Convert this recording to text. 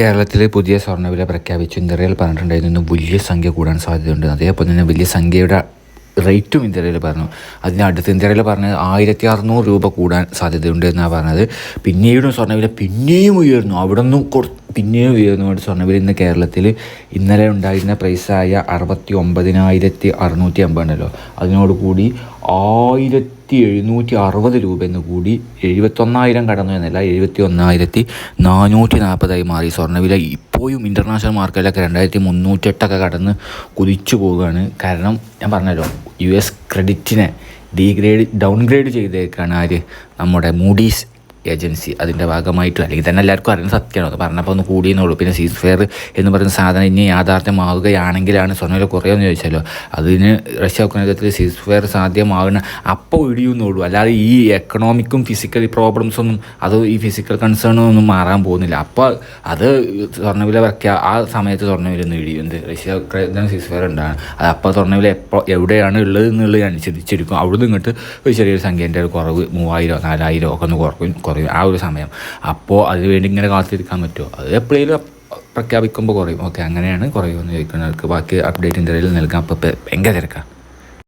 കേരളത്തിൽ പുതിയ സ്വർണവില പ്രഖ്യാപിച്ചു ഇന്ത്യയിൽ പറഞ്ഞിട്ടുണ്ടായിരുന്നു വലിയ സംഖ്യ കൂടാൻ സാധ്യതയുണ്ട്. അതേപോലെ തന്നെ വലിയ സംഖ്യയുടെ റേറ്റും ഇന്ത്യയിൽ പറഞ്ഞു. അതിന് അടുത്ത് ഇന്ത്യയിൽ പറഞ്ഞത് ആയിരത്തി അറുന്നൂറ് രൂപ കൂടാൻ സാധ്യതയുണ്ട് എന്നാണ് പറഞ്ഞത്. പിന്നീടും സ്വർണവില പിന്നെയും ഉയർന്നു. അവിടെ നിന്നും പിന്നെയും ഉയർന്നുകൊണ്ട് സ്വർണവില ഇന്ന് കേരളത്തിൽ ഇന്നലെ ഉണ്ടായിരുന്ന പ്രൈസായ അറുപത്തി ഒമ്പതിനായിരത്തി അറുന്നൂറ്റി അമ്പതുണ്ടല്ലോ അതിനോടുകൂടി ആയിരത്തി എഴുന്നൂറ്റി അറുപത് രൂപ എന്ന് കൂടി എഴുപത്തൊന്നായിരം കടന്നു എന്നല്ല എഴുപത്തി ഒന്നായിരത്തി നാനൂറ്റി നാൽപ്പതായി മാറി. സ്വർണവില ഇപ്പോഴും ഇന്റർനാഷണൽ മാർക്കറ്റിലൊക്കെ രണ്ടായിരത്തി മുന്നൂറ്റെട്ടൊക്കെ കടന്ന് കുതിച്ചു പോവുകയാണ്. കാരണം ഞാൻ പറഞ്ഞല്ലോ യു എസ് ക്രെഡിറ്റിനെ ഡീഗ്രേഡ് ഡൗൺഗ്രേഡ് ചെയ്തേക്കാണ് ആര്? നമ്മുടെ മൂഡീസ് ഏജൻസി അതിന്റെ ഭാഗമായിട്ടും അല്ലെങ്കിൽ തന്നെ എല്ലാവർക്കും അറിയുന്ന സത്യമാണ്. അത് പറഞ്ഞപ്പോൾ ഒന്ന് കൂടിയെന്നുള്ളൂ പിന്നെ സീസ് ഫെയർ എന്ന് പറയുന്ന സാധനം ഇനി യാഥാർത്ഥ്യമാവുകയാണെങ്കിലാണ് സ്വർണവില കുറയുമെന്ന് ചോദിച്ചാലോ? അതിന് റഷ്യ ഉക്രൈനത്തിൽ സീസ് ഫെയർ സാധ്യമാവുന്ന അപ്പോൾ ഇടിയുന്നുള്ളൂ അല്ലാതെ ഈ എക്കണോമിക്കും ഫിസിക്കൽ പ്രോബ്ലംസ് ഒന്നും അത് ഈ ഫിസിക്കൽ കൺസേണും ഒന്നും മാറാൻ പോകുന്നില്ല. അപ്പോൾ അത് സ്വർണവില വയ്ക്കുക ആ സമയത്ത് സ്വർണവില ഒന്ന് ഇടിയുന്നത് റഷ്യ ഉക്രൈന സീസ് ഫെയർ ഉണ്ടാണ്. അത് അപ്പോൾ സ്വർണവില എപ്പോൾ എവിടെയാണ് ഉള്ളത് എന്നുള്ളത് അനുസരിച്ചിരിക്കും. അവിടുന്ന് ഇങ്ങോട്ട് ഒരു ചെറിയൊരു സംഖ്യേന്റെ കുറവ് മൂവായിരോ നാലായിരോ ഒക്കെ ഒന്ന് കുറക്കും കുറയും. ആ ഒരു സമയം. അപ്പോൾ അതിന് വേണ്ടി ഇങ്ങനെ കാത്തിരിക്കാൻ പറ്റുമോ? അത് എപ്പോഴേലും പ്രഖ്യാപിക്കുമ്പോൾ കുറയും. ഓക്കെ അങ്ങനെയാണ് കുറയുമെന്ന് ചോദിക്കുന്നവർക്ക് ബാക്കി അപ്ഡേറ്റ് ഇടയിൽ നൽകാം. അപ്പോൾ ഭയങ്കര തിരക്കാണ്